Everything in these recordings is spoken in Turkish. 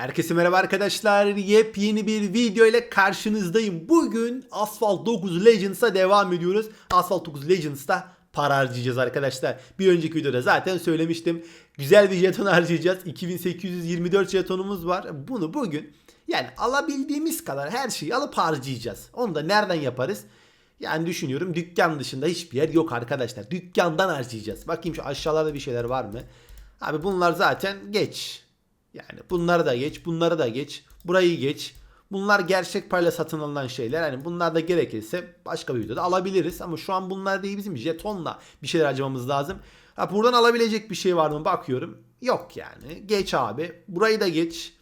Herkese merhaba arkadaşlar. Yepyeni bir video ile karşınızdayım. Bugün Asphalt 9 Legends'a devam ediyoruz. Asphalt 9 Legends'ta para harcayacağız arkadaşlar. Bir önceki videoda zaten söylemiştim. Güzel bir jeton harcayacağız. 2824 jetonumuz var. Bunu bugün yani alabildiğimiz kadar her şeyi alıp harcayacağız. Onu da nereden yaparız? Yani düşünüyorum dükkan dışında hiçbir yer yok arkadaşlar. Dükkandan harcayacağız. Bakayım şu aşağılarda bir şeyler var mı? Abi bunlar zaten geç. Yani bunları da geç, bunları da geç, burayı geç. Bunlar gerçek parayla satın alınan şeyler. Hani bunlar da gerekirse başka bir videoda alabiliriz. Ama şu an bunlar değil bizim jetonla bir şeyler harcamamız lazım. Ha, buradan alabilecek bir şey var mı bakıyorum. Yok yani. Geç abi. Burayı da geç.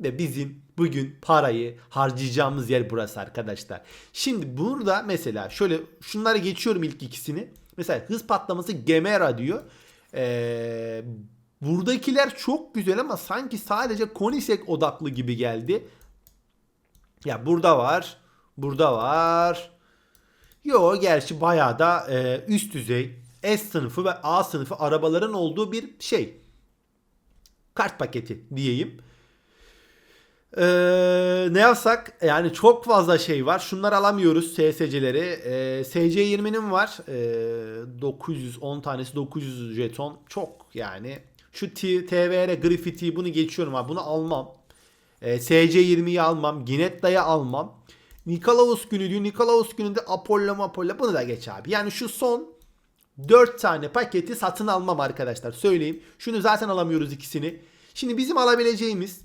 Ve bizim bugün parayı harcayacağımız yer burası arkadaşlar. Şimdi burada mesela şöyle şunları geçiyorum ilk ikisini. Mesela hız patlaması Gemera diyor. Ee, buradakiler çok güzel ama sanki sadece Konisek odaklı gibi geldi. Ya burada var. Burada var. Yo gerçi bayağı da e, üst düzey S sınıfı ve A sınıfı arabaların olduğu bir şey. Kart paketi diyeyim. Ee, ne yapsak? Yani çok fazla şey var. Şunları alamıyoruz SSC'leri. Ee, SC20'nin var. Ee, 910 tanesi 900 jeton. Çok yani. Şu TVR Graffiti bunu geçiyorum abi. Bunu almam. Ee, SC20'yi almam. Ginetta'yı almam. Nikolaus günü diyor. Nikolaus gününde Apollo Apollo bunu da geç abi. Yani şu son 4 tane paketi satın almam arkadaşlar. Söyleyeyim. Şunu zaten alamıyoruz ikisini. Şimdi bizim alabileceğimiz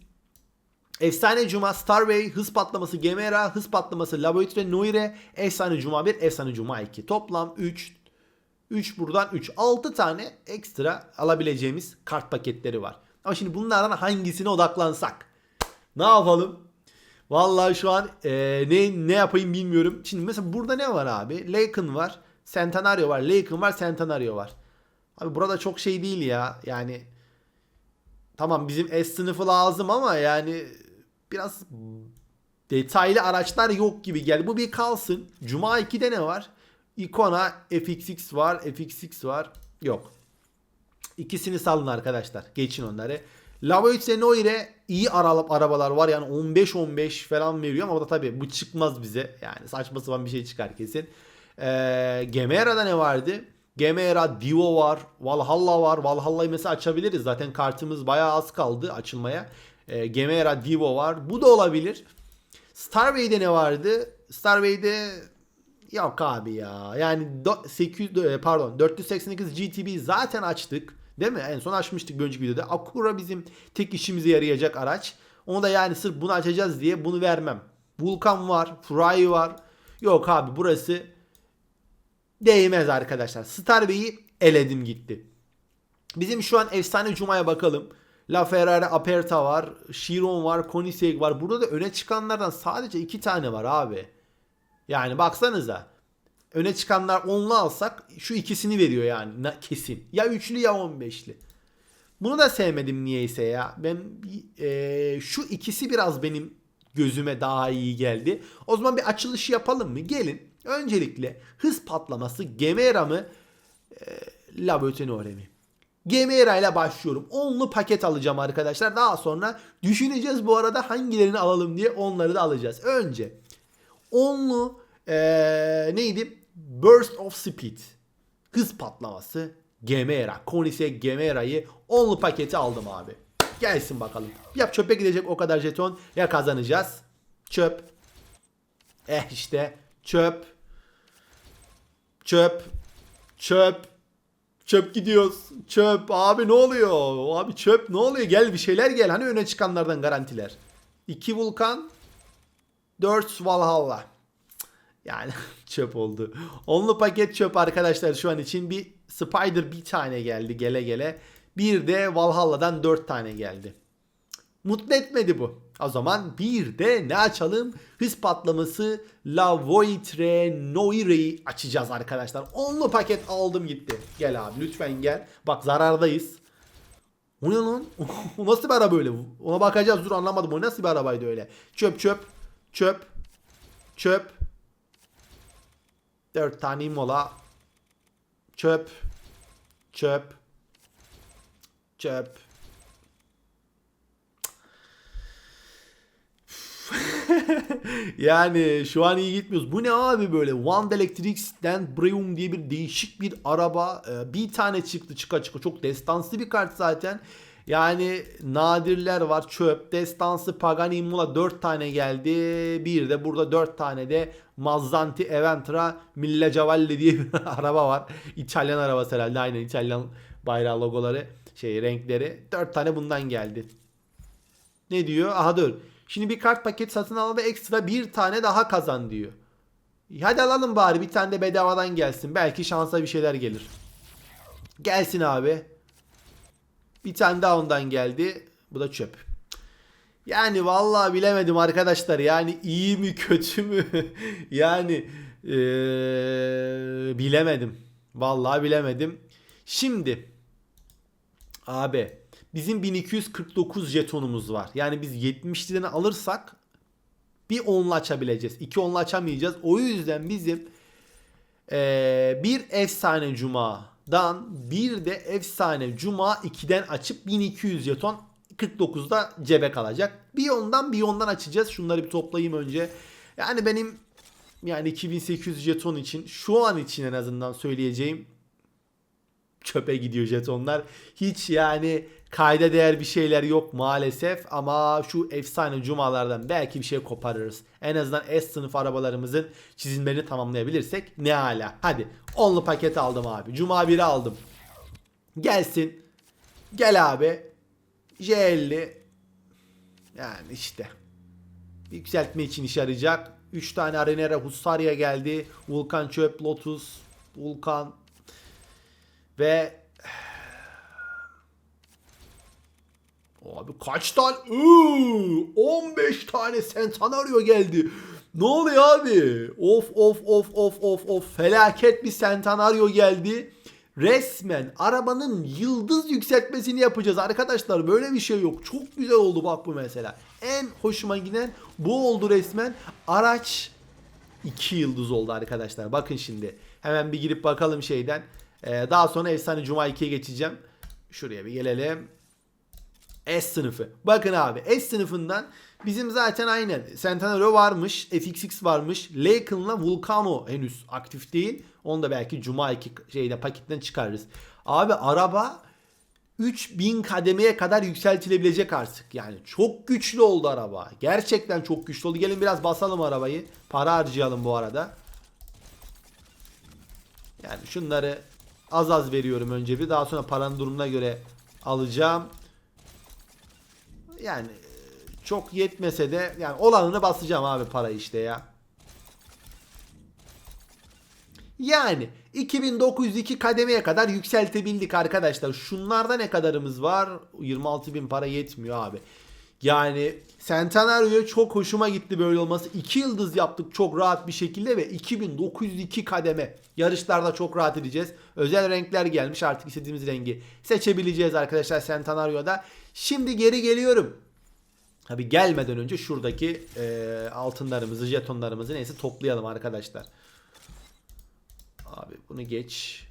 Efsane Cuma, Starway, hız patlaması Gemera, hız patlaması Laboratoire Noire, Efsane Cuma 1, Efsane Cuma 2. Toplam 3, 3 buradan 3. 6 tane ekstra alabileceğimiz kart paketleri var. Ama şimdi bunlardan hangisine odaklansak? Ne yapalım? Vallahi şu an e, ne ne yapayım bilmiyorum. Şimdi mesela burada ne var abi? Laken var, Centenario var, Laken var, Centenario var. Abi burada çok şey değil ya. Yani tamam bizim S sınıfı lazım ama yani biraz detaylı araçlar yok gibi geldi. Bu bir kalsın. Cuma 2'de ne var? Icona FXX var. FXX var. Yok. İkisini salın arkadaşlar. Geçin onları. Lavoisier Noire iyi araba, arabalar var. Yani 15-15 falan veriyor ama da tabii bu çıkmaz bize. Yani saçma sapan bir şey çıkar kesin. Ee, Gemera'da ne vardı? Gemera, Divo var, Valhalla var. Valhalla'yı mesela açabiliriz. Zaten kartımız bayağı az kaldı açılmaya. E, Gemera, Divo var. Bu da olabilir. Starway'de ne vardı? Starway'de yok abi ya. Yani do- 800 e, pardon 488 GTB zaten açtık. Değil mi? En son açmıştık önceki videoda. Acura bizim tek işimize yarayacak araç. Onu da yani sırf bunu açacağız diye bunu vermem. Vulkan var, Fry var. Yok abi burası değmez arkadaşlar. Starway'i eledim gitti. Bizim şu an efsane Cuma'ya bakalım. La Ferrari Aperta var. Chiron var. Koenigsegg var. Burada da öne çıkanlardan sadece iki tane var abi. Yani baksanıza. Öne çıkanlar 10'lu alsak şu ikisini veriyor yani kesin. Ya üçlü ya 15'li. Bunu da sevmedim niyeyse ya. Ben eee, şu ikisi biraz benim gözüme daha iyi geldi. O zaman bir açılışı yapalım mı? Gelin. Öncelikle hız patlaması Gemera mı? E, Laboratoire mi? Gemera ile başlıyorum. Onlu paket alacağım arkadaşlar. Daha sonra düşüneceğiz bu arada hangilerini alalım diye onları da alacağız. Önce onlu ee, neydi? Burst of Speed. Hız patlaması Gemera. Koenigsegg Gemera'yı onlu paketi aldım abi. Gelsin bakalım. Ya çöpe gidecek o kadar jeton ya kazanacağız. Çöp. Eh işte çöp. Çöp. Çöp. Çöp gidiyoruz. Çöp. Abi ne oluyor? Abi çöp ne oluyor? Gel bir şeyler gel. Hani öne çıkanlardan garantiler. 2 Vulkan. 4 Valhalla. Yani çöp oldu. Onlu paket çöp arkadaşlar şu an için. Bir Spider bir tane geldi gele gele. Bir de Valhalla'dan 4 tane geldi. Mutlu etmedi bu. O zaman bir de ne açalım? Hız patlaması La Voitre Noire'yi açacağız arkadaşlar. Onlu paket aldım gitti. Gel abi lütfen gel. Bak zarardayız. O ne lan? O nasıl bir araba öyle? Ona bakacağız dur anlamadım. O nasıl bir arabaydı öyle? Çöp çöp. Çöp. Çöp. Dört tane mola. Çöp. Çöp. Çöp. yani şu an iyi gitmiyoruz. Bu ne abi böyle? One Electrics'ten Breum diye bir değişik bir araba. Ee, Bir tane çıktı çıka çıka. Çok destanslı bir kart zaten. Yani nadirler var. Çöp, destansı, Pagani Immola 4 tane geldi. Bir de burada 4 tane de Mazzanti Eventra Mille Cavalli diye bir araba var. İtalyan arabası herhalde. Aynen İtalyan bayrağı logoları, şey renkleri. 4 tane bundan geldi. Ne diyor? Aha dur. Şimdi bir kart paket satın al ve ekstra bir tane daha kazan diyor. Hadi alalım bari bir tane de bedavadan gelsin. Belki şansa bir şeyler gelir. Gelsin abi. Bir tane daha ondan geldi. Bu da çöp. Yani vallahi bilemedim arkadaşlar. Yani iyi mi kötü mü? yani eee, bilemedim. Vallahi bilemedim. Şimdi abi bizim 1249 jetonumuz var. Yani biz 70'den alırsak bir onla açabileceğiz. İki onla açamayacağız. O yüzden bizim eee, bir efsane cuma'dan bir de efsane cuma 2'den açıp 1200 jeton 49'da cebe kalacak. Bir ondan bir ondan açacağız. Şunları bir toplayayım önce. Yani benim yani 2800 jeton için şu an için en azından söyleyeceğim çöpe gidiyor jetonlar. Hiç yani kayda değer bir şeyler yok maalesef ama şu efsane cumalardan belki bir şey koparırız. En azından S sınıf arabalarımızın çizimlerini tamamlayabilirsek ne hala. Hadi onlu paket aldım abi. Cuma 1'i aldım. Gelsin. Gel abi. J50. Yani işte. Yükseltme için işe yarayacak. 3 tane Arenera Husarya geldi. Vulkan Çöp, Lotus, Vulkan ve Abi kaç tane? Iıı, 15 tane Centenario geldi. Ne oluyor abi? Of of of of of of felaket bir Centenario geldi. Resmen arabanın yıldız yükseltmesini yapacağız arkadaşlar. Böyle bir şey yok. Çok güzel oldu bak bu mesela. En hoşuma giden bu oldu resmen. Araç 2 yıldız oldu arkadaşlar. Bakın şimdi. Hemen bir girip bakalım şeyden. Ee, daha sonra Efsane Cuma 2'ye geçeceğim. Şuraya bir gelelim. S sınıfı. Bakın abi S sınıfından bizim zaten aynen Centenario varmış. FXX varmış. Laken'la Vulcano henüz aktif değil. Onu da belki Cuma 2 şeyde paketten çıkarırız. Abi araba 3000 kademeye kadar yükseltilebilecek artık. Yani çok güçlü oldu araba. Gerçekten çok güçlü oldu. Gelin biraz basalım arabayı. Para harcayalım bu arada. Yani şunları az az veriyorum önce bir. Daha sonra paranın durumuna göre alacağım. Yani e, çok yetmese de yani olanını basacağım abi para işte ya. Yani 2902 kademeye kadar yükseltebildik arkadaşlar. Şunlarda ne kadarımız var? 26.000 para yetmiyor abi. Yani Centenario'ya çok hoşuma gitti böyle olması. 2 yıldız yaptık çok rahat bir şekilde ve 2902 kademe. Yarışlarda çok rahat edeceğiz. Özel renkler gelmiş artık istediğimiz rengi seçebileceğiz arkadaşlar Centenario'da. Şimdi geri geliyorum. Tabi gelmeden önce şuradaki e, altınlarımızı, jetonlarımızı neyse toplayalım arkadaşlar. Abi bunu geç.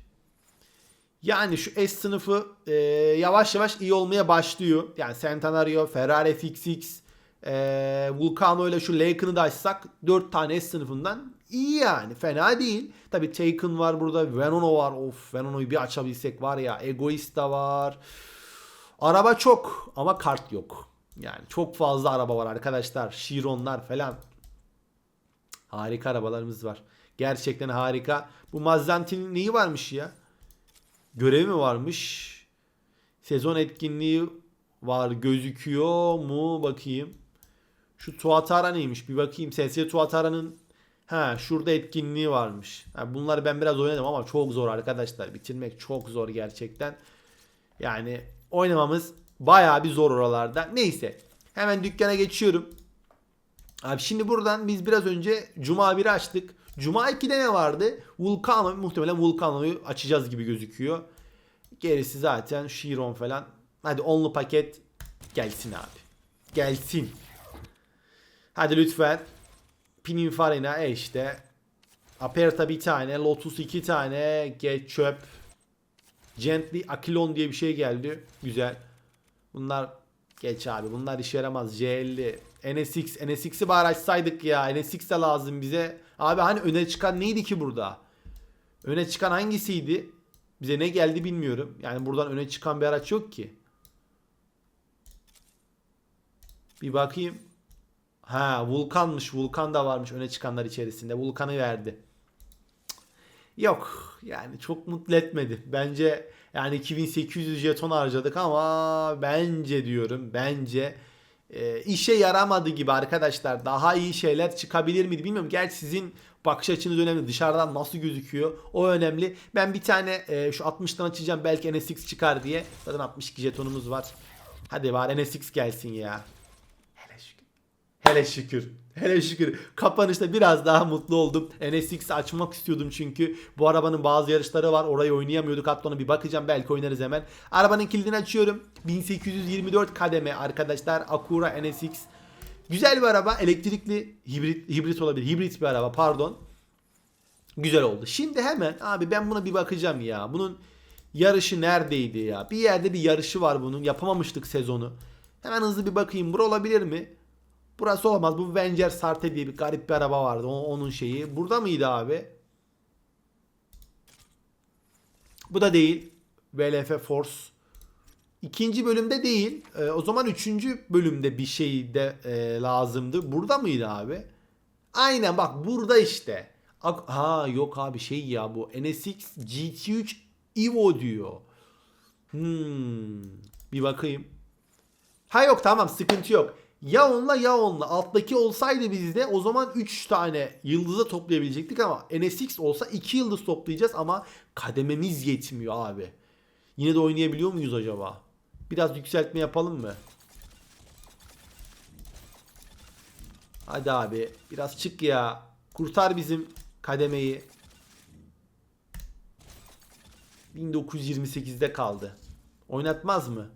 Yani şu S sınıfı e, yavaş yavaş iyi olmaya başlıyor. Yani Centenario, Ferrari FXX, e, Vulcano ile şu Laken'ı da açsak 4 tane S sınıfından iyi yani. Fena değil. Tabi Taken var burada. Venono var. Of Venono'yu bir açabilsek var ya. Egoist da var. Araba çok ama kart yok. Yani çok fazla araba var arkadaşlar. Chiron'lar falan. Harika arabalarımız var. Gerçekten harika. Bu Mazzanti'nin neyi varmış ya? Görevi mi varmış? Sezon etkinliği var gözüküyor mu? Bakayım. Şu Tuatara neymiş? Bir bakayım. SS Tuatara'nın ha şurada etkinliği varmış. Ha, bunları ben biraz oynadım ama çok zor arkadaşlar. Bitirmek çok zor gerçekten. Yani oynamamız bayağı bir zor oralarda. Neyse. Hemen dükkana geçiyorum. Abi şimdi buradan biz biraz önce Cuma 1'i açtık. Cuma 2'de ne vardı? Vulcano muhtemelen Vulcano'yu açacağız gibi gözüküyor. Gerisi zaten Chiron falan. Hadi onlu paket gelsin abi. Gelsin. Hadi lütfen. Pininfarina e işte. Aperta bir tane. Lotus iki tane. Get çöp. Gently Akilon diye bir şey geldi. Güzel. Bunlar Geç abi bunlar işe yaramaz. C50, NSX, NSX'i bari açsaydık ya. NSX de lazım bize. Abi hani öne çıkan neydi ki burada? Öne çıkan hangisiydi? Bize ne geldi bilmiyorum. Yani buradan öne çıkan bir araç yok ki. Bir bakayım. Ha Vulkan'mış. Vulkan da varmış öne çıkanlar içerisinde. Vulkan'ı verdi. Yok yani çok mutlu etmedi. Bence yani 2800 jeton harcadık ama bence diyorum bence e, işe yaramadı gibi arkadaşlar. Daha iyi şeyler çıkabilir miydi bilmiyorum. Gerçi sizin bakış açınız önemli. Dışarıdan nasıl gözüküyor o önemli. Ben bir tane e, şu 60'tan açacağım belki NSX çıkar diye. Zaten 62 jetonumuz var. Hadi bari NSX gelsin ya. Hele şükür. Hele şükür. Hele şükür. Kapanışta biraz daha mutlu oldum. NSX açmak istiyordum çünkü. Bu arabanın bazı yarışları var. Orayı oynayamıyorduk. Hatta ona bir bakacağım. Belki oynarız hemen. Arabanın kilidini açıyorum. 1824 kademe arkadaşlar. Acura NSX. Güzel bir araba. Elektrikli hibrit, hibrit olabilir. Hibrit bir araba pardon. Güzel oldu. Şimdi hemen abi ben buna bir bakacağım ya. Bunun yarışı neredeydi ya? Bir yerde bir yarışı var bunun. Yapamamıştık sezonu. Hemen hızlı bir bakayım. Bura olabilir mi? Burası olamaz. Bu Venger Sarte diye bir garip bir araba vardı. O- onun şeyi. Burada mıydı abi? Bu da değil. VLF Force. İkinci bölümde değil. Ee, o zaman üçüncü bölümde bir şey de e, lazımdı. Burada mıydı abi? Aynen bak burada işte. Ha yok abi şey ya bu NSX GT3 Evo diyor. Hmm, bir bakayım. Ha yok tamam sıkıntı yok. Ya onunla ya onunla. Alttaki olsaydı bizde o zaman 3 tane yıldızı toplayabilecektik ama NSX olsa 2 yıldız toplayacağız ama kadememiz yetmiyor abi. Yine de oynayabiliyor muyuz acaba? Biraz yükseltme yapalım mı? Hadi abi biraz çık ya. Kurtar bizim kademeyi. 1928'de kaldı. Oynatmaz mı?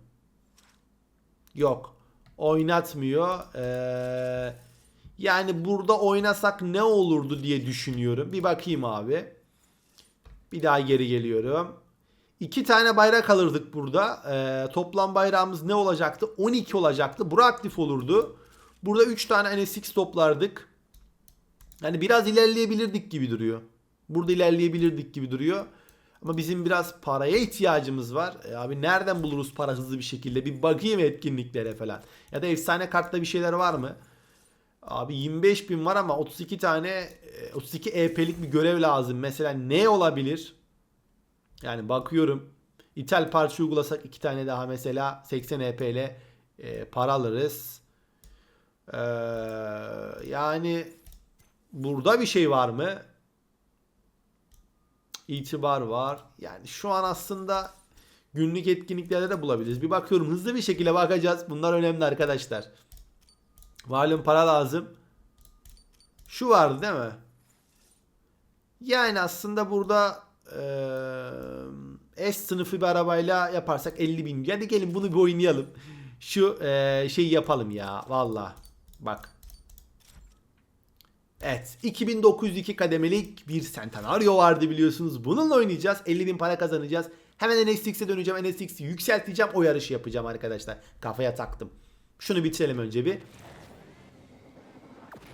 Yok. Oynatmıyor. Ee, yani burada oynasak ne olurdu diye düşünüyorum. Bir bakayım abi. Bir daha geri geliyorum. İki tane bayrak alırdık burada. Ee, toplam bayrağımız ne olacaktı? 12 olacaktı. Bura aktif olurdu. Burada 3 tane NSX toplardık. Yani biraz ilerleyebilirdik gibi duruyor. Burada ilerleyebilirdik gibi duruyor. Ama bizim biraz paraya ihtiyacımız var. E abi nereden buluruz para hızlı bir şekilde? Bir bakayım etkinliklere falan. Ya da efsane kartta bir şeyler var mı? Abi 25 bin var ama 32 tane e, 32 EP'lik bir görev lazım. Mesela ne olabilir? Yani bakıyorum. İthal parça uygulasak iki tane daha mesela 80 EP ile e, para alırız. Ee, yani burada bir şey var mı? İtibar var. Yani şu an aslında günlük etkinliklerde de bulabiliriz. Bir bakıyorum hızlı bir şekilde bakacağız. Bunlar önemli arkadaşlar. Malum para lazım. Şu vardı değil mi? Yani aslında burada eee S sınıfı bir arabayla yaparsak 50 bin. Hadi gelin bunu bir oynayalım. Şu eee şeyi yapalım ya. Valla. Bak. Evet. 2902 kademelik bir Centenario vardı biliyorsunuz. Bununla oynayacağız. 50 bin para kazanacağız. Hemen NSX'e döneceğim. NSX'i yükselteceğim. O yarışı yapacağım arkadaşlar. Kafaya taktım. Şunu bitirelim önce bir.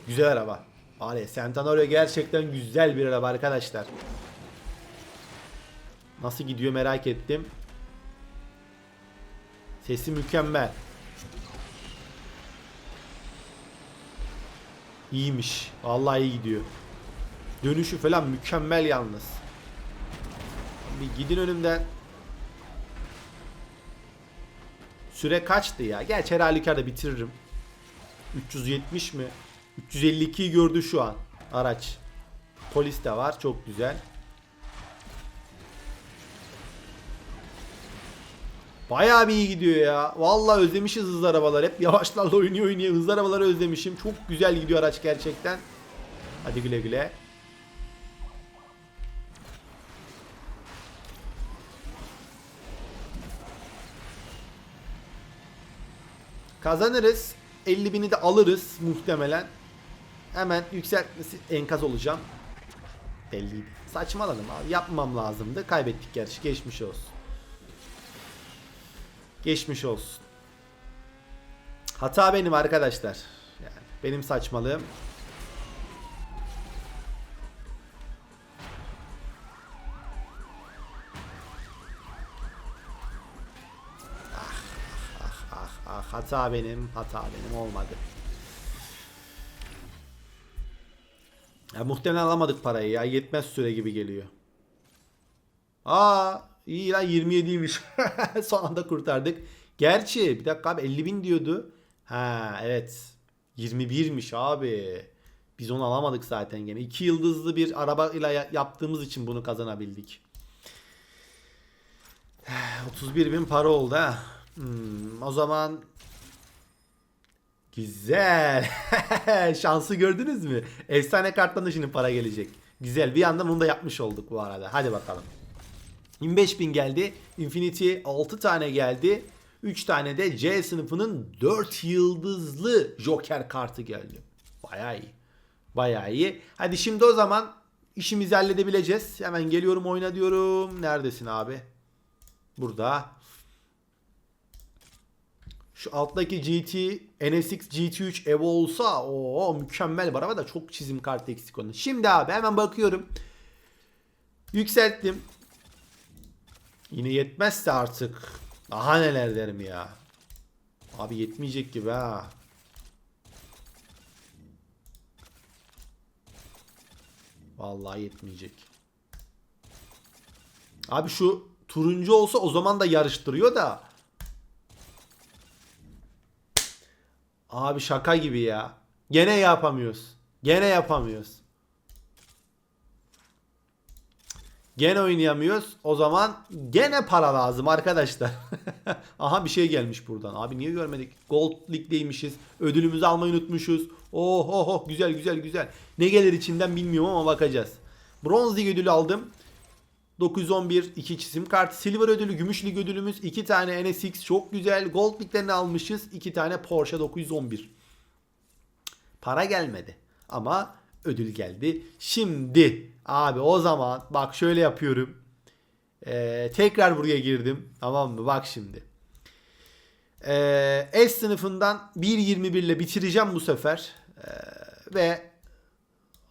Güzel araba. Abi Centenario gerçekten güzel bir araba arkadaşlar. Nasıl gidiyor merak ettim. Sesi mükemmel. İyiymiş. Vallahi iyi gidiyor. Dönüşü falan mükemmel yalnız. Bir gidin önümden. Süre kaçtı ya? Gerçi her halükarda bitiririm. 370 mi? 352'yi gördü şu an araç. Polis de var. Çok güzel. Bayağı bir iyi gidiyor ya. Vallahi özlemişiz hızlı arabalar. Hep yavaşlarla oynuyor oynuyor. Hızlı arabaları özlemişim. Çok güzel gidiyor araç gerçekten. Hadi güle güle. Kazanırız. 50 bini de alırız muhtemelen. Hemen yükseltmesi enkaz olacağım. Belliydi. Saçmaladım abi. Yapmam lazımdı. Kaybettik gerçi. Geçmiş olsun. Geçmiş olsun. Hata benim arkadaşlar. Yani benim saçmalığım. Ah, ah, ah, hata benim, hata benim olmadı. Ya muhtemelen alamadık parayı ya. Yetmez süre gibi geliyor. Aa iyi lan 27'ymiş. Son anda kurtardık. Gerçi bir dakika abi 50 bin diyordu. Ha evet. 21'miş abi. Biz onu alamadık zaten gene. 2 yıldızlı bir araba ile ya- yaptığımız için bunu kazanabildik. 31 bin para oldu ha. Hmm, o zaman Güzel. Şansı gördünüz mü? Efsane karttan da şimdi para gelecek. Güzel. Bir yandan bunu da yapmış olduk bu arada. Hadi bakalım. 25 bin geldi. Infinity 6 tane geldi. 3 tane de C sınıfının 4 yıldızlı Joker kartı geldi. Bayağı iyi. Bayağı iyi. Hadi şimdi o zaman işimizi halledebileceğiz. Hemen geliyorum oyna diyorum. Neredesin abi? Burada. Şu alttaki GT NSX GT3 Evo olsa o mükemmel bir araba da çok çizim kartı eksik onun. Şimdi abi hemen bakıyorum. Yükselttim. Yine yetmezse artık daha neler derim ya. Abi yetmeyecek gibi ha. Vallahi yetmeyecek. Abi şu turuncu olsa o zaman da yarıştırıyor da. Abi şaka gibi ya. Gene yapamıyoruz. Gene yapamıyoruz. Gene oynayamıyoruz. O zaman gene para lazım arkadaşlar. Aha bir şey gelmiş buradan. Abi niye görmedik? Gold League'deymişiz. Ödülümüzü almayı unutmuşuz. Oh oh oh güzel güzel güzel. Ne gelir içinden bilmiyorum ama bakacağız. Bronz League ödülü aldım. 911 2 çizim kart. Silver ödülü, gümüş lig ödülümüz 2 tane NSX çok güzel. Gold liglerini almışız. 2 tane Porsche 911. Para gelmedi ama ödül geldi. Şimdi abi o zaman bak şöyle yapıyorum. Ee, tekrar buraya girdim. Tamam mı? Bak şimdi. Ee, S sınıfından 1.21 ile bitireceğim bu sefer. Ee, ve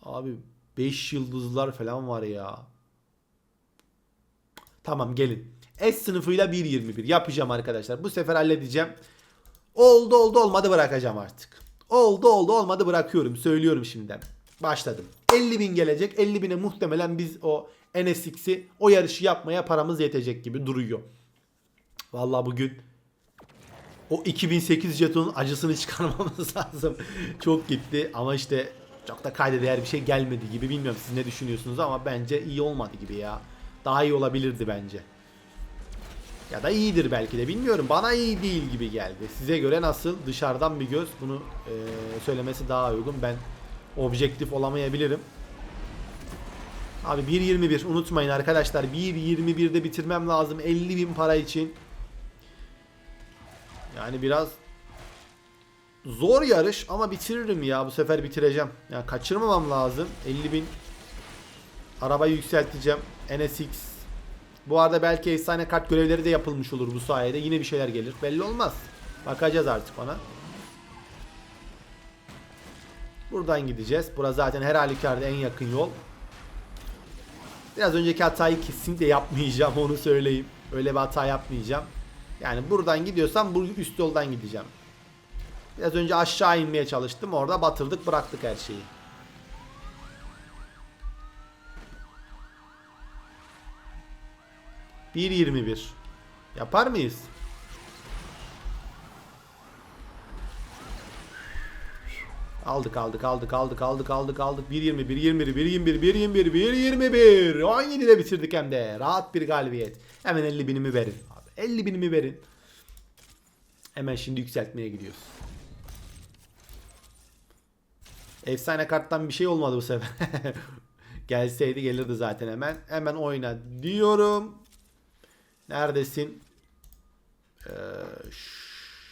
abi 5 yıldızlar falan var ya. Tamam gelin. S sınıfıyla 1.21 yapacağım arkadaşlar. Bu sefer halledeceğim. Oldu oldu olmadı bırakacağım artık. Oldu oldu olmadı bırakıyorum. Söylüyorum şimdiden. Başladım. 50 bin gelecek. 50 bine muhtemelen biz o NSX'i o yarışı yapmaya paramız yetecek gibi duruyor. Vallahi bugün o 2008 jetonun acısını çıkarmamız lazım. Çok gitti ama işte çok da kayda değer bir şey gelmedi gibi. Bilmiyorum siz ne düşünüyorsunuz ama bence iyi olmadı gibi ya. Daha iyi olabilirdi bence. Ya da iyidir belki de bilmiyorum. Bana iyi değil gibi geldi. Size göre nasıl? Dışarıdan bir göz bunu e, söylemesi daha uygun. Ben objektif olamayabilirim. Abi 1.21 unutmayın arkadaşlar. 1.21'de bitirmem lazım 50 bin para için. Yani biraz zor yarış ama bitiririm ya. Bu sefer bitireceğim. Yani kaçırmamam lazım. 50 bin arabayı yükselteceğim. NSX. Bu arada belki efsane kart görevleri de yapılmış olur bu sayede. Yine bir şeyler gelir. Belli olmaz. Bakacağız artık ona. Buradan gideceğiz. Burası zaten her halükarda en yakın yol. Biraz önceki hatayı kesinlikle yapmayacağım onu söyleyeyim. Öyle bir hata yapmayacağım. Yani buradan gidiyorsam bu üst yoldan gideceğim. Biraz önce aşağı inmeye çalıştım. Orada batırdık bıraktık her şeyi. Bir yirmi bir. Yapar mıyız? Aldık aldık aldık aldık aldık aldık aldık 1.21 1.21 1.21 1.21 1.21 17'de bitirdik hem de rahat bir galibiyet. Hemen 50 binimi verin abi 50 binimi verin. Hemen şimdi yükseltmeye gidiyoruz. Efsane karttan bir şey olmadı bu sefer. Gelseydi gelirdi zaten hemen. Hemen oyna diyorum. Neredesin? Ee,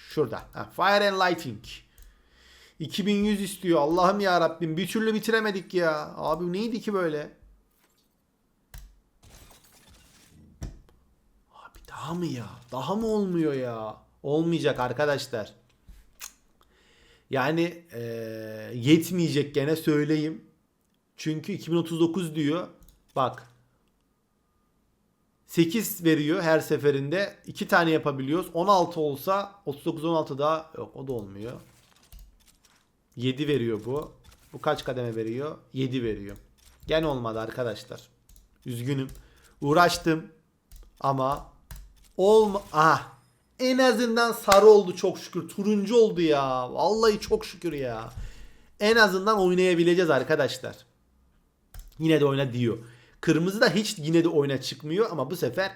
şurada. Ha, Fire and Lighting. 2100 istiyor. Allah'ım ya Rabbim bir türlü bitiremedik ya. Abi neydi ki böyle? Abi daha mı ya? Daha mı olmuyor ya? Olmayacak arkadaşlar. Yani eee, yetmeyecek gene söyleyeyim. Çünkü 2039 diyor. Bak 8 veriyor her seferinde. 2 tane yapabiliyoruz. 16 olsa 39 16 daha yok o da olmuyor. 7 veriyor bu. Bu kaç kademe veriyor? 7 veriyor. Gene olmadı arkadaşlar. Üzgünüm. Uğraştım ama olma ah en azından sarı oldu çok şükür. Turuncu oldu ya. Vallahi çok şükür ya. En azından oynayabileceğiz arkadaşlar. Yine de oyna diyor. Kırmızı da hiç yine de oyuna çıkmıyor ama bu sefer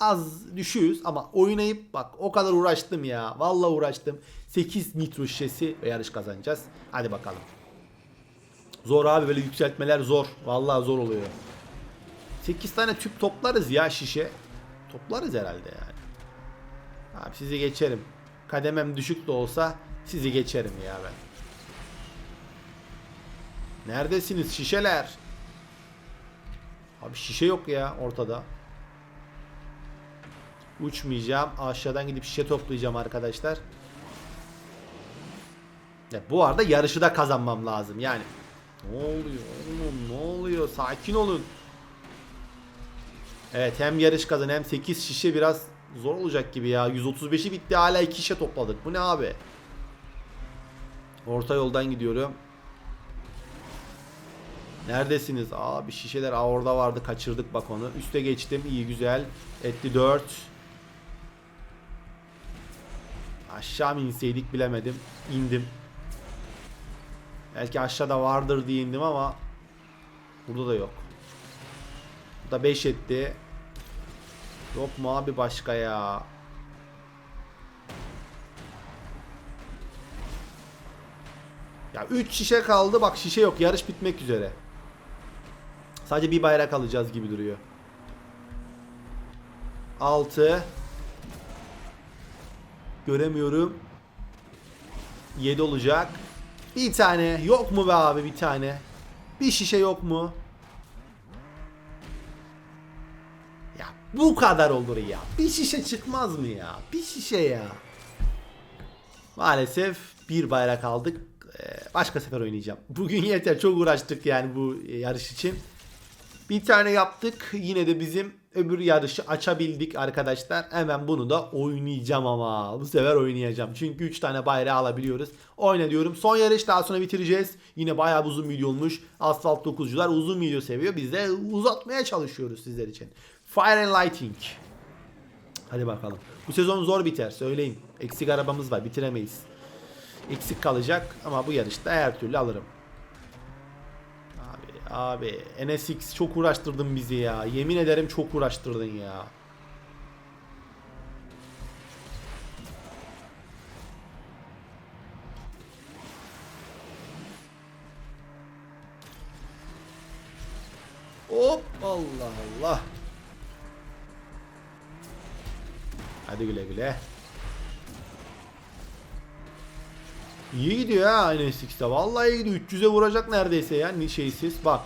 az düşüyoruz ama oynayıp bak o kadar uğraştım ya. Vallahi uğraştım. 8 nitro şişesi ve yarış kazanacağız. Hadi bakalım. Zor abi böyle yükseltmeler zor. Vallahi zor oluyor. 8 tane tüp toplarız ya şişe. Toplarız herhalde yani. Abi sizi geçerim. Kademem düşük de olsa sizi geçerim ya ben. Neredesiniz şişeler? Abi şişe yok ya ortada. Uçmayacağım. Aşağıdan gidip şişe toplayacağım arkadaşlar. Ya bu arada yarışı da kazanmam lazım yani. Ne oluyor oğlum ne oluyor? Sakin olun. Evet hem yarış kazan hem 8 şişe biraz zor olacak gibi ya. 135'i bitti hala 2 şişe topladık. Bu ne abi? Orta yoldan gidiyorum. Neredesiniz? Abi şişeler Aa, orada vardı kaçırdık bak onu. Üste geçtim iyi güzel. Etti 4. Aşağı mı inseydik bilemedim. İndim. Belki aşağıda vardır diye indim ama burada da yok. Burada 5 etti. Yok mu abi başka ya? Ya 3 şişe kaldı. Bak şişe yok. Yarış bitmek üzere. Sadece bir bayrak alacağız gibi duruyor. 6 Göremiyorum. 7 olacak. Bir tane. Yok mu be abi bir tane? Bir şişe yok mu? Ya bu kadar olur ya. Bir şişe çıkmaz mı ya? Bir şişe ya. Maalesef bir bayrak aldık. Ee, Başka sefer oynayacağım. Bugün yeter. Çok uğraştık yani bu yarış için. Bir tane yaptık. Yine de bizim öbür yarışı açabildik arkadaşlar. Hemen bunu da oynayacağım ama. Bu sefer oynayacağım. Çünkü 3 tane bayrağı alabiliyoruz. Oyna diyorum. Son yarış daha sonra bitireceğiz. Yine bayağı uzun video olmuş. Asfalt 9'cular uzun video seviyor. Biz de uzatmaya çalışıyoruz sizler için. Fire and Lighting. Hadi bakalım. Bu sezon zor biter söyleyeyim. Eksik arabamız var bitiremeyiz. Eksik kalacak ama bu yarışta her türlü alırım. Abi NSX çok uğraştırdın bizi ya. Yemin ederim çok uğraştırdın ya. Hop Allah Allah. Hadi güle güle. İyi gidiyor ha NSX'te. Vallahi iyi gidiyor. 300'e vuracak neredeyse ya şeysiz. Bak.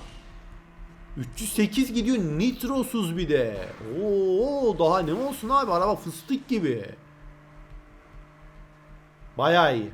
308 gidiyor nitrosuz bir de. Oo daha ne olsun abi araba fıstık gibi. Bayağı iyi.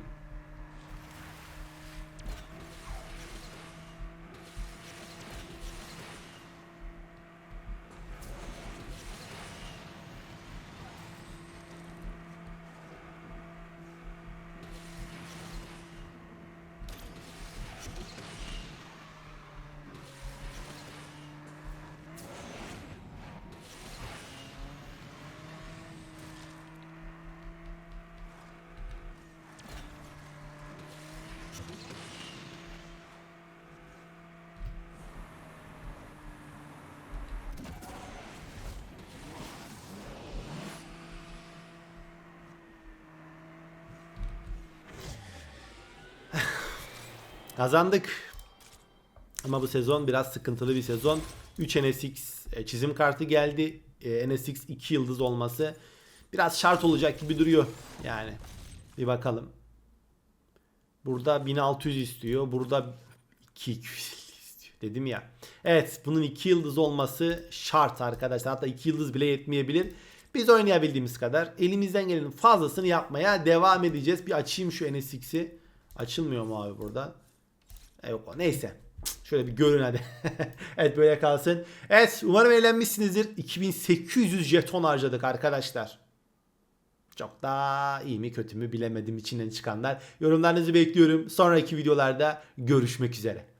Kazandık. Ama bu sezon biraz sıkıntılı bir sezon. 3 NSX e, çizim kartı geldi. E, NSX 2 yıldız olması biraz şart olacak gibi duruyor. Yani bir bakalım. Burada 1600 istiyor. Burada 2250 istiyor. Dedim ya. Evet bunun 2 yıldız olması şart arkadaşlar. Hatta 2 yıldız bile yetmeyebilir. Biz oynayabildiğimiz kadar elimizden gelenin fazlasını yapmaya devam edeceğiz. Bir açayım şu NSX'i. Açılmıyor mu abi buradan? E yok neyse. Şöyle bir görün hadi. evet böyle kalsın. Evet umarım eğlenmişsinizdir. 2800 jeton harcadık arkadaşlar. Çok daha iyi mi kötü mü bilemedim içinden çıkanlar. Yorumlarınızı bekliyorum. Sonraki videolarda görüşmek üzere.